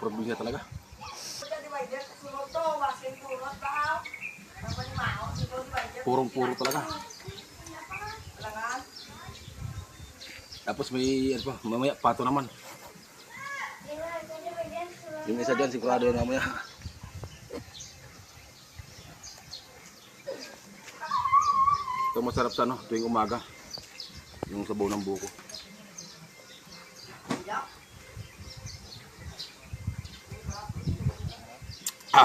probinsya talaga. Purong-puro talaga. Tapos may ano pa, mamaya pato naman. Yung isa dyan, sigurado yan mamaya. Ito masarap sa ano, tuwing umaga. Yung sabaw ng buko. Ay,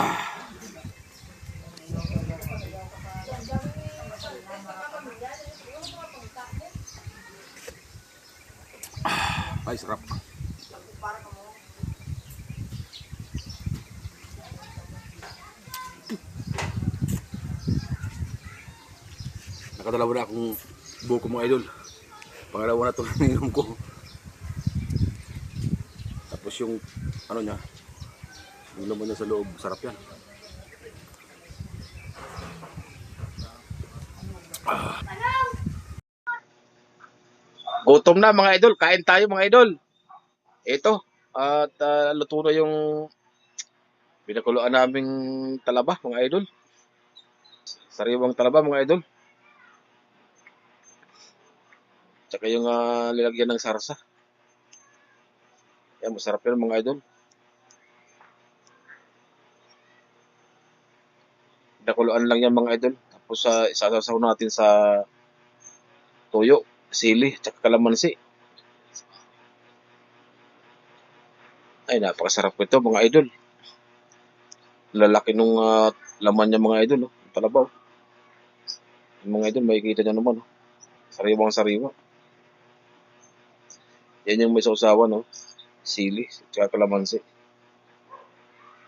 sarap. Nakadalawa na akong buko mga idol. Pangalawa na ito ininom ko. Tapos yung ano niya, yung laman niya sa loob, sarap yan. Gutom na mga idol, kain tayo mga idol. Ito, at ah, luto na yung pinakuluan naming talaba mga idol. Sariwang talaba mga idol. Tsaka yung ah, nilagyan ng sarsa. Yan, masarap yan mga idol. Pinakuluan lang yan mga idol. Tapos sa isasasaw natin sa toyo, sili, tsaka kalamansi. Ay, napakasarap ito mga idol. Lalaki nung ah, laman niya mga idol, oh. Talabaw. Yung mga idol, makikita niyo naman, oh. Sariwang sariwa. Yan yung may sausawan, no? Sili, tsaka kalamansi.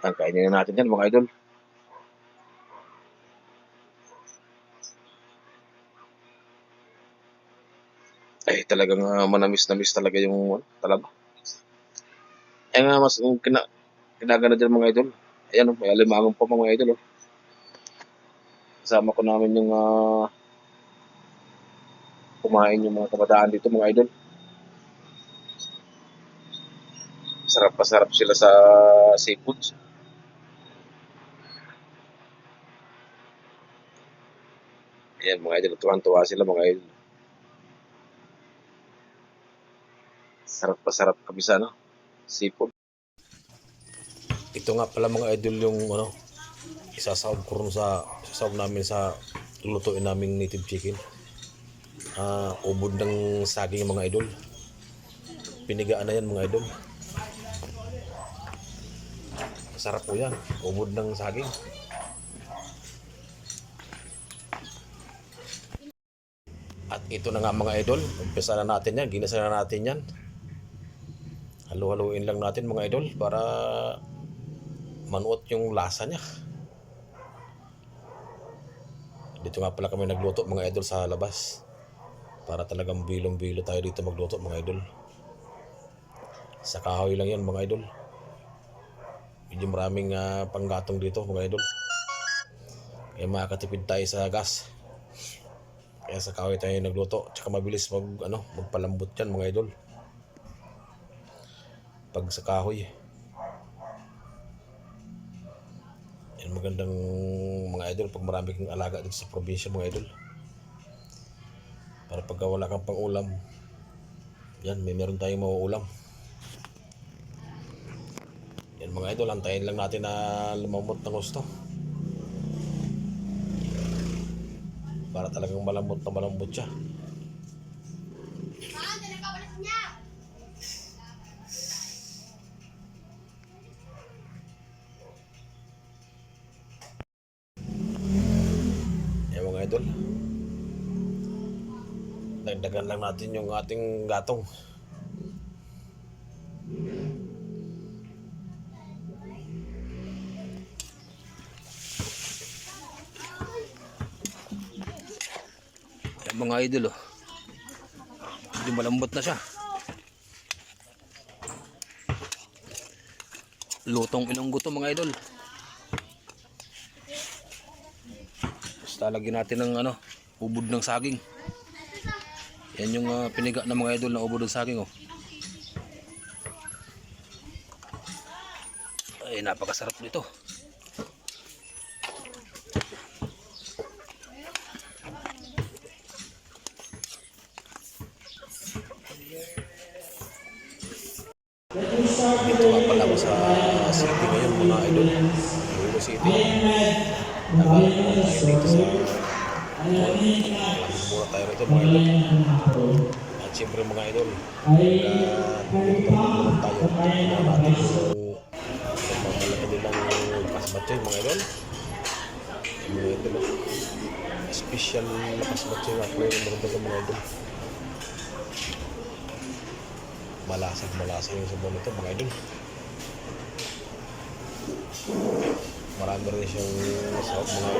Ang kainin na natin yan, mga idol. Ay, talagang ah, manamis-namis talaga yung ano, talaba. Ay nga, mas yung kina, kinagana dyan mga idol. Ayan, may alimangon pa mga idol. Oh. Kasama ko namin yung ah, kumain yung mga kabataan dito mga idol. Sarap pa sarap sila sa seafoods. Ayan mga idol, tuwan-tuwa sila mga idol. Sarap pa sarap kami sa ano, seafood. Ito nga pala mga idol yung ano, isasawag ko rin sa isasawag namin sa lulutuin naming native chicken. Ah, ubod ng saging mga idol. Pinigaan na yan mga idol. Masarap po yan. Ubod ng saging. At ito na nga mga idol. Umpisa na natin yan. Ginasa na natin yan. Halu-haluin lang natin mga idol para manuot yung lasa niya. Dito nga pala kami nagluto mga idol sa labas. Para talagang bilong-bilo tayo dito magluto mga idol. Sa kahoy lang yan mga idol. Medyo maraming ah, panggatong dito mga idol. Kaya makakatipid tayo sa gas. Kaya sa kahoy tayo nagluto. Tsaka mabilis mag, ano, magpalambot yan mga idol. Pag sa kahoy. Yan magandang mga idol pag marami kang alaga dito sa probinsya mga idol. Para pag wala kang pang ulam, yan may meron tayong mauulam. Yan mga idol, antayin lang natin na lumamot ng gusto. Para talagang malambot na malambot siya. Idol. Dagdagan lang natin yung ating gatong. Yan mga idol oh. Medyo malambot na siya. Lutong ilonggo to mga idol. Tapos natin ng ano, ubod ng saging. Yan yung uh, piniga ng mga idol na ubod ng saging oh. Ay napakasarap nito. Nakalang muna tayo rito mga idol. At siyempre mga idol, pagka dito pa naman tayo, tingnan natin yung pagmamalaki nilang pasbatsoy mga idol. Mga idol, special na pasbatsoy nga pala yung mga idol mga idol. Malasag malasag yung sabon nito mga idol. Marami rin siyang sarap mga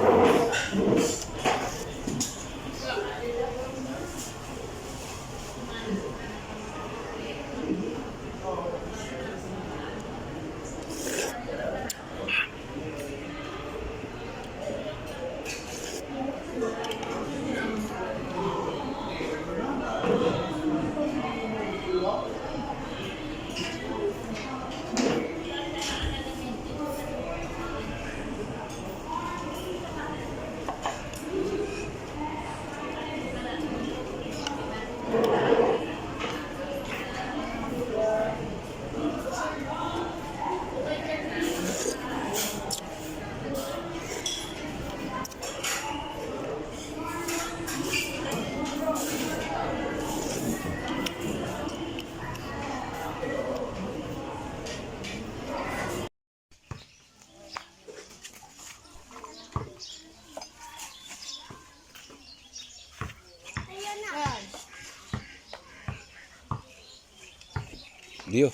Dio.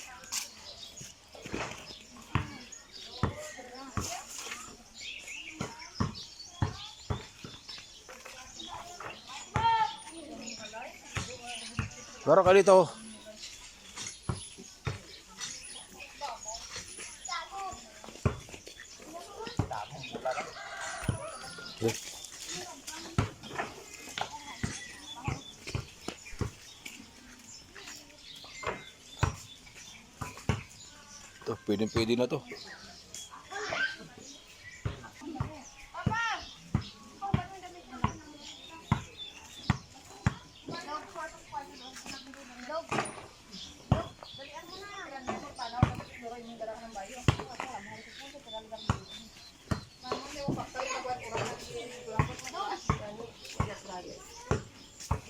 Laro ka dito. Sige. Pwede pwede na to.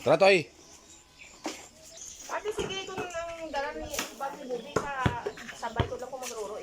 Tara to முதல்வரும்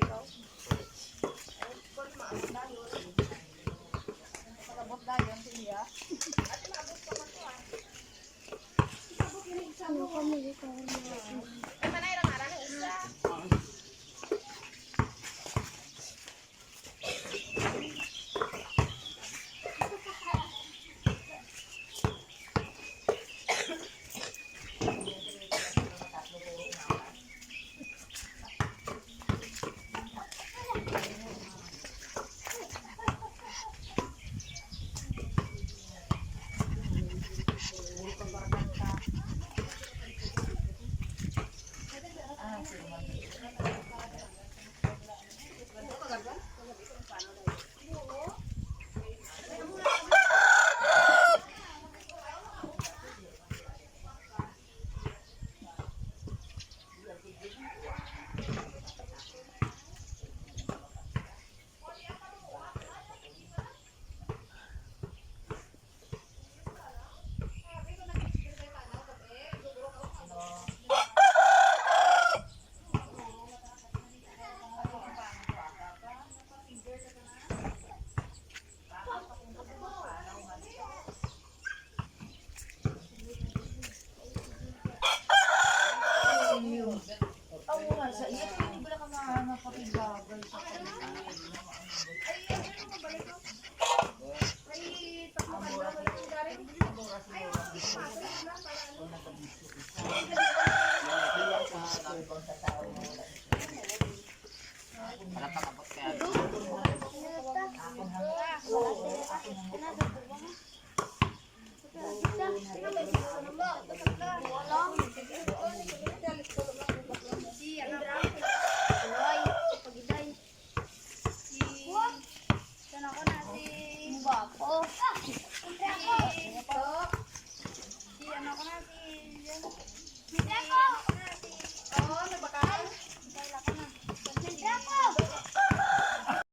Para